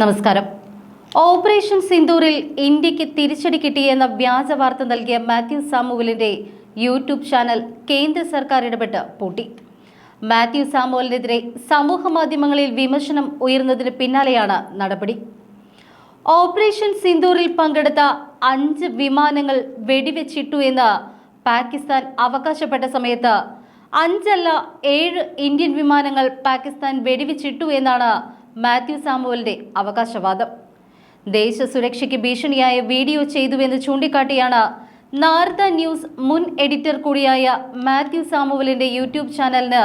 നമസ്കാരം. ഓപ്പറേഷൻ സിന്ദൂറിൽ ഇന്ത്യയ്ക്ക് തിരിച്ചടി കിട്ടിയെന്ന വ്യാജ വാർത്ത നൽകിയ മാത്യു സാമുവലിന്റെ യൂട്യൂബ് ചാനൽ കേന്ദ്ര സർക്കാർ ഇടപെട്ട് പൂട്ടി. മാത്യു സാമുവലിനെതിരെ സമൂഹ മാധ്യമങ്ങളിൽ വിമർശനം ഉയർന്നതിന് പിന്നാലെയാണ് നടപടി. ഓപ്പറേഷൻ സിന്ദൂറിൽ പങ്കെടുത്ത അഞ്ച് വിമാനങ്ങൾ വെടിവെച്ചിട്ടു എന്ന് പാകിസ്ഥാൻ അവകാശപ്പെട്ട സമയത്ത് അഞ്ചല്ല ഏഴ് ഇന്ത്യൻ വിമാനങ്ങൾ പാകിസ്ഥാൻ വെടിവെച്ചിട്ടു എന്നാണ് മാത്യു സാമുവലിന്റെ അവകാശവാദം. ദേശസുരക്ഷയ്ക്ക് ഭീഷണിയായ വീഡിയോ ചെയ്തുവെന്ന് ചൂണ്ടിക്കാട്ടിയാണ് നാർദ ന്യൂസ് മുൻ എഡിറ്റർ കൂടിയായ മാത്യു സാമുവലിന്റെ യൂട്യൂബ് ചാനലിന്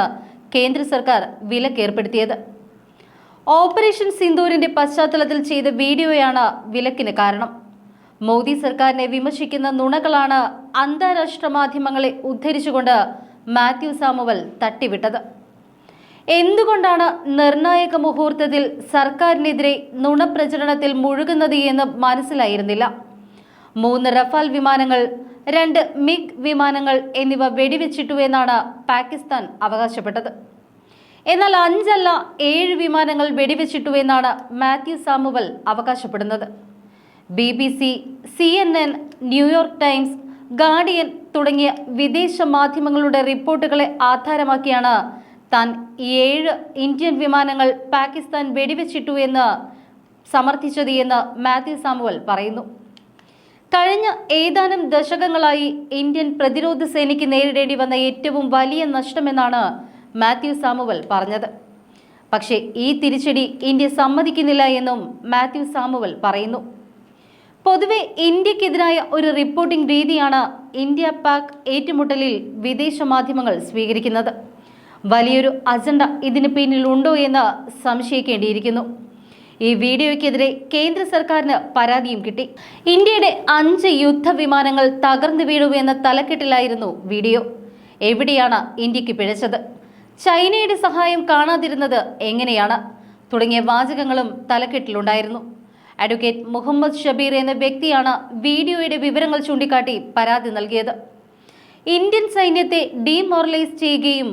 കേന്ദ്ര സർക്കാർ വിലക്കേർപ്പെടുത്തിയത്. ഓപ്പറേഷൻ സിന്ദൂരിന്റെ പശ്ചാത്തലത്തിൽ ചെയ്ത വീഡിയോയാണ് വിലക്കിന് കാരണം. മോദി സർക്കാരിനെ വിമർശിക്കുന്ന നുണകളാണ് അന്താരാഷ്ട്ര മാധ്യമങ്ങളെ ഉദ്ധരിച്ചുകൊണ്ട് മാത്യു സാമുവൽ തട്ടിവിട്ടത്. എന്തുകൊണ്ടാണ് നിർണായക മുഹൂർത്തത്തിൽ സർക്കാരിനെതിരെ നുണപ്രചരണത്തിൽ മുഴുകുന്നത് എന്ന് മനസ്സിലായിരുന്നില്ല? മൂന്ന് റഫാൽ വിമാനങ്ങൾ രണ്ട് മിഗ് വിമാനങ്ങൾ എന്നിവ വെടിവെച്ചിട്ടു എന്നാണ് പാകിസ്ഥാൻ അവകാശപ്പെട്ടത്. എന്നാൽ അഞ്ചല്ല ഏഴ് വിമാനങ്ങൾ വെടിവെച്ചിട്ടു എന്നാണ് മാത്യു സാമുവൽ അവകാശപ്പെടുന്നത്. B B C C N N New York Times Guardian തുടങ്ങിയ വിദേശ മാധ്യമങ്ങളുടെ റിപ്പോർട്ടുകളെ ആധാരമാക്കിയാണ് താൻ ഏഴ് ഇന്ത്യൻ വിമാനങ്ങൾ പാകിസ്ഥാൻ വെടിവെച്ചിട്ടു എന്ന് സമർത്ഥിച്ചത് എന്ന് മാത്യു സാമുവൽ പറയുന്നു. കഴിഞ്ഞ ഏതാനും ദശകങ്ങളായി ഇന്ത്യൻ പ്രതിരോധ സേനയ്ക്ക് നേരിടേണ്ടി വന്ന ഏറ്റവും വലിയ നഷ്ടമെന്നാണ് മാത്യു സാമുവൽ പറഞ്ഞത്. പക്ഷേ ഈ തിരിച്ചടി ഇന്ത്യ സമ്മതിക്കുന്നില്ല എന്നും മാത്യു സാമുവൽ പറയുന്നു. പൊതുവെ ഇന്ത്യക്കെതിരായ ഒരു റിപ്പോർട്ടിംഗ് രീതിയാണ് ഇന്ത്യ പാക് ഏറ്റുമുട്ടലിൽ വിദേശ മാധ്യമങ്ങൾ സ്വീകരിക്കുന്നത്. വലിയൊരു അജണ്ട ഇതിന് പിന്നിലുണ്ടോ എന്ന് സംശയിക്കേണ്ടിയിരിക്കുന്നു. ഈ വീഡിയോയ്ക്കെതിരെ കേന്ദ്ര സർക്കാരിന് പരാതിയും കിട്ടി. ഇന്ത്യയുടെ അഞ്ച് യുദ്ധവിമാനങ്ങൾ തകർന്നു വീഴും എന്ന തലക്കെട്ടിലായിരുന്നു വീഡിയോ. എവിടെയാണ് ഇന്ത്യയ്ക്ക് പിഴച്ചത്? ചൈനയുടെ സഹായം കാണാതിരുന്നത് എങ്ങനെയാണ്? തുടങ്ങിയ വാചകങ്ങളും തലക്കെട്ടിലുണ്ടായിരുന്നു. അഡ്വക്കേറ്റ് മുഹമ്മദ് ഷബീർ എന്ന വ്യക്തിയാണ് വീഡിയോയുടെ വിവരങ്ങൾ ചൂണ്ടിക്കാട്ടി പരാതി നൽകിയത്. ഇന്ത്യൻ സൈന്യത്തെ ഡീമോറലൈസ് ചെയ്യുകയും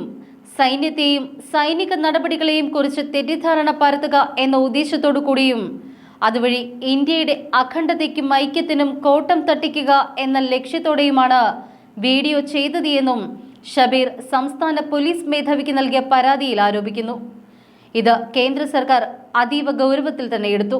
സൈന്യത്തെയും സൈനിക നടപടികളെയും കുറിച്ച് തെറ്റിദ്ധാരണ പരത്തുക എന്ന ഉദ്ദേശത്തോടു കൂടിയും അതുവഴി ഇന്ത്യയുടെ അഖണ്ഡതയ്ക്കും ഐക്യത്തിനും കോട്ടം തട്ടിക്കുക എന്ന ലക്ഷ്യത്തോടെയുമാണ് വീഡിയോ ചെയ്തത് എന്നും ഷബീർ സംസ്ഥാന പോലീസ് മേധാവിക്ക് നൽകിയ പരാതിയിൽ ആരോപിക്കുന്നു. ഇത് കേന്ദ്ര സർക്കാർ അതീവ ഗൗരവത്തിൽ തന്നെ എടുത്തു.